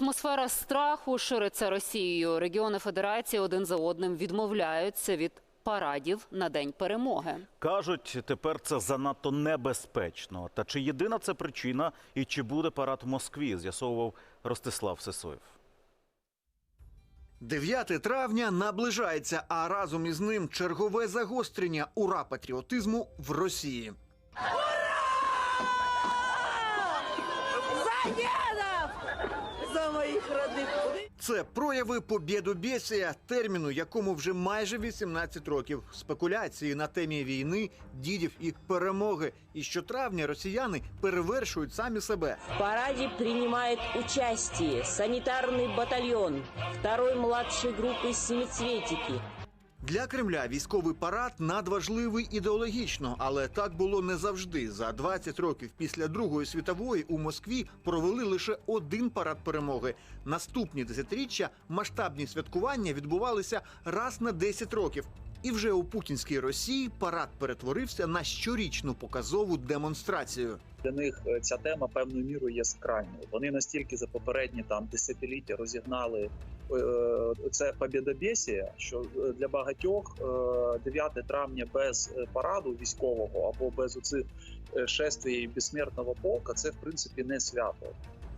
Атмосфера страху шириться Росією. Регіони Федерації один за одним відмовляються від парадів на день перемоги. Кажуть, тепер це занадто небезпечно. Та чи єдина це причина і чи буде парад в Москві? З'ясовував Ростислав Сисоєв. 9 травня наближається, а разом із ним чергове загострення ура патріотизму в Росії. За дедов! За моих родных! Це прояви побєдобєсія, терміну, якому вже майже 18 років. Спекуляції на темі війни, дідів і перемоги. І щотравня росіяни перевершують самі себе. В параде принимает участие санитарный батальон второй младшей группы «Семицветики». Для Кремля військовий парад надважливий ідеологічно, але так було не завжди. За 20 років після Другої світової у Москві провели лише один парад перемоги. Наступні десятиріччя масштабні святкування відбувалися раз на 10 років. І вже у путінській Росії парад перетворився на щорічну показову демонстрацію. для них е, ця тема певною мірою є сакральною. Вони настільки за попередні там десятиліття розігнали е, це побєдобєсія, що е, для багатьох е, 9 травня без е, параду військового або без оцих е, шествій безсмертного полка це в принципі не свято.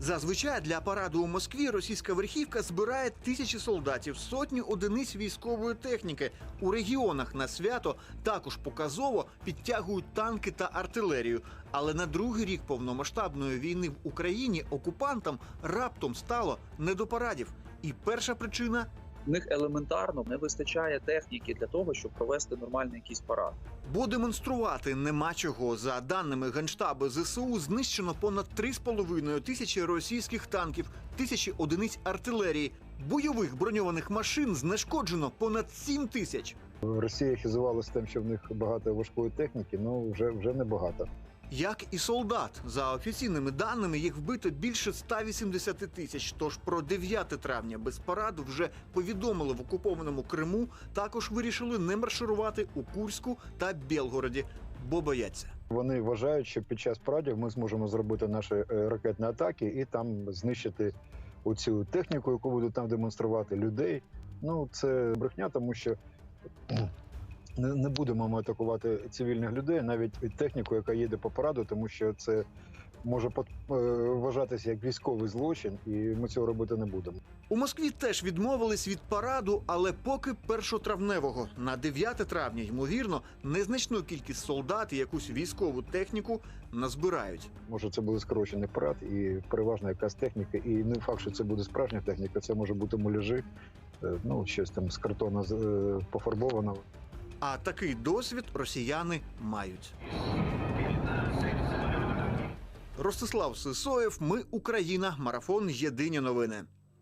Зазвичай для параду у Москві російська верхівка збирає тисячі солдатів, сотні одиниць військової техніки. У регіонах на свято також показово підтягують танки та артилерію. Але на другий рік повномасштабної війни в Україні окупантам раптом стало не до парадів. І перша причина В них елементарно не вистачає техніки для того, щоб провести нормальний якийсь парад. Бо демонструвати нема чого. За даними Генштабу ЗСУ, знищено понад 3,5 тисячі російських танків, тисячі одиниць артилерії. Бойових броньованих машин знешкоджено понад 7 тисяч. Росія хизувалася тим, що в них багато важкої техніки, ну вже вже не багато. Як і солдат, за офіційними даними, їх вбито більше 180 тисяч. Тож про 9 травня без параду вже повідомили в окупованому Криму. Також вирішили не марширувати у Курську та Білгороді, бо бояться. Вони вважають, що під час парадів ми зможемо зробити наші е, ракетні атаки і там знищити оцю техніку, яку будуть там демонструвати людей. Ну це брехня, тому що не, не будемо ми атакувати цивільних людей, навіть техніку, яка їде по параду, тому що це може е, вважатися як військовий злочин, і ми цього робити не будемо. У Москві теж відмовились від параду, але поки першотравневого. На 9 травня, ймовірно, незначну кількість солдат і якусь військову техніку назбирають. Може, це буде скорочений парад і переважна якась техніка. І не факт, що це буде справжня техніка, це може бути муляжі, е, ну щось там з картона е, пофарбовано. А такий досвід росіяни мають. Ростислав Сисоєв, ми Україна. Марафон. Єдині новини.